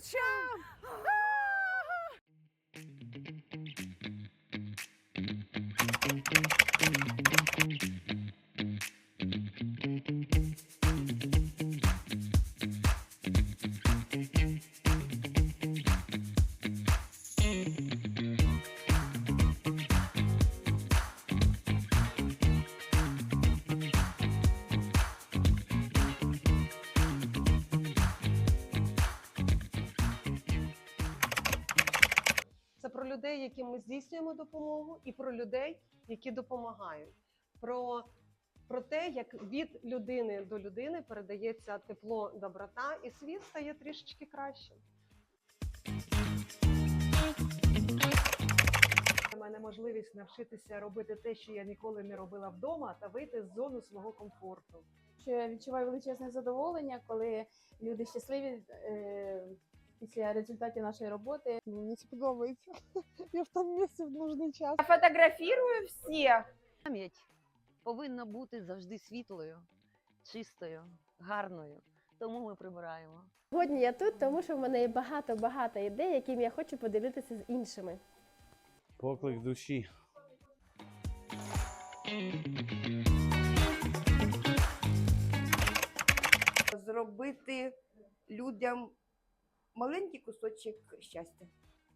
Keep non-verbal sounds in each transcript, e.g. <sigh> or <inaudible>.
очам! Це про людей, яким ми здійснюємо допомогу, і про людей, які допомагають. Про, про те, як від людини до людини передається тепло, доброта, і світ стає трішечки кращим. У мене можливість навчитися робити те, що я ніколи не робила вдома, та вийти з зони свого комфорту. що я відчуваю величезне задоволення, коли люди щасливі е, після результатів нашої роботи. Мені це подобається. <laughs> Я в тому місці в нужний час. Я фотографірую всіх. Пам'ять повинна бути завжди світлою, чистою, гарною. Тому ми прибираємо. Сьогодні я тут, тому що в мене є багато-багато ідей, якими я хочу поділитися з іншими. Поклик душі. Зробити людям маленький кусочок щастя.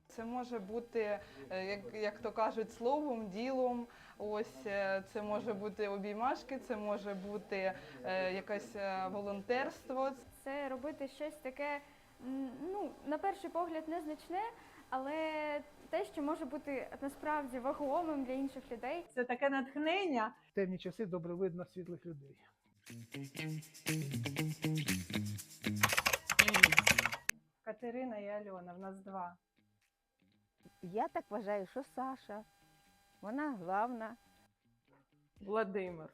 Це може бути, е, як, як то кажуть, словом, ділом. Ось е, це може бути обіймашки, це може бути е, якесь волонтерство. Це робити щось таке, ну, на перший погляд, незначне, але те, що може бути насправді вагомим для інших людей. Це таке натхнення. В темні часи добре видно світлих людей. Катерина і Альона, в нас два. Я так вважаю, що Саша. Вона главна. Владимир.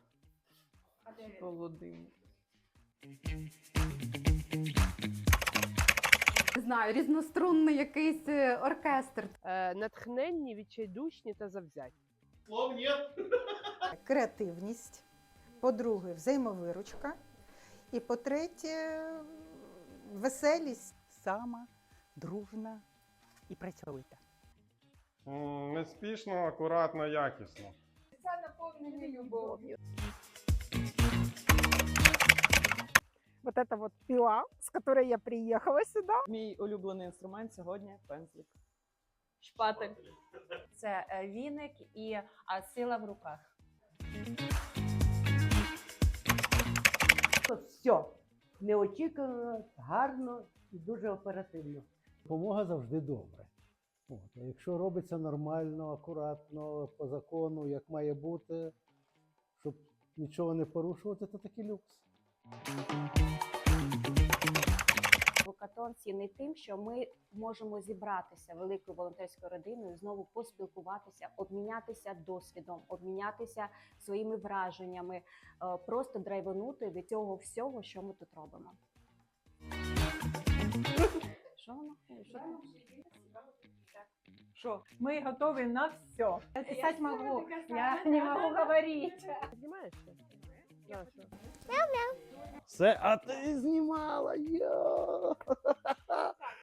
Володимир. Не знаю, різнострунний якийсь е, оркестр. Е, натхненні, відчайдушні та завзяті. <laughs> креативність, по-друге, взаємовиручка, і по-третє, веселість. Сама, дружна і працьовита. Неспішно, акуратно, якісно. Це наповнений любов'ю. Вот это вот пила, с которой я приехала сюда. Мій улюблений інструмент сьогодні пензлик. Шпатель. Це е, віник і сила в руках. Все неочікувано, гарно і дуже оперативно. Допомога завжди добре. От. Якщо робиться нормально, акуратно, по закону, як має бути, щоб нічого не порушувати, то такий люкс. Вокатон цінний тим, що ми можемо зібратися великою волонтерською родиною, знову поспілкуватися, обмінятися досвідом, обмінятися своїми враженнями, е, просто драйванути від цього всього, що ми тут робимо. Що воно? Що ми готові на все. Я писати можу, я не можу говорити. Знімаєшся? Все, а ти знімала. Йо!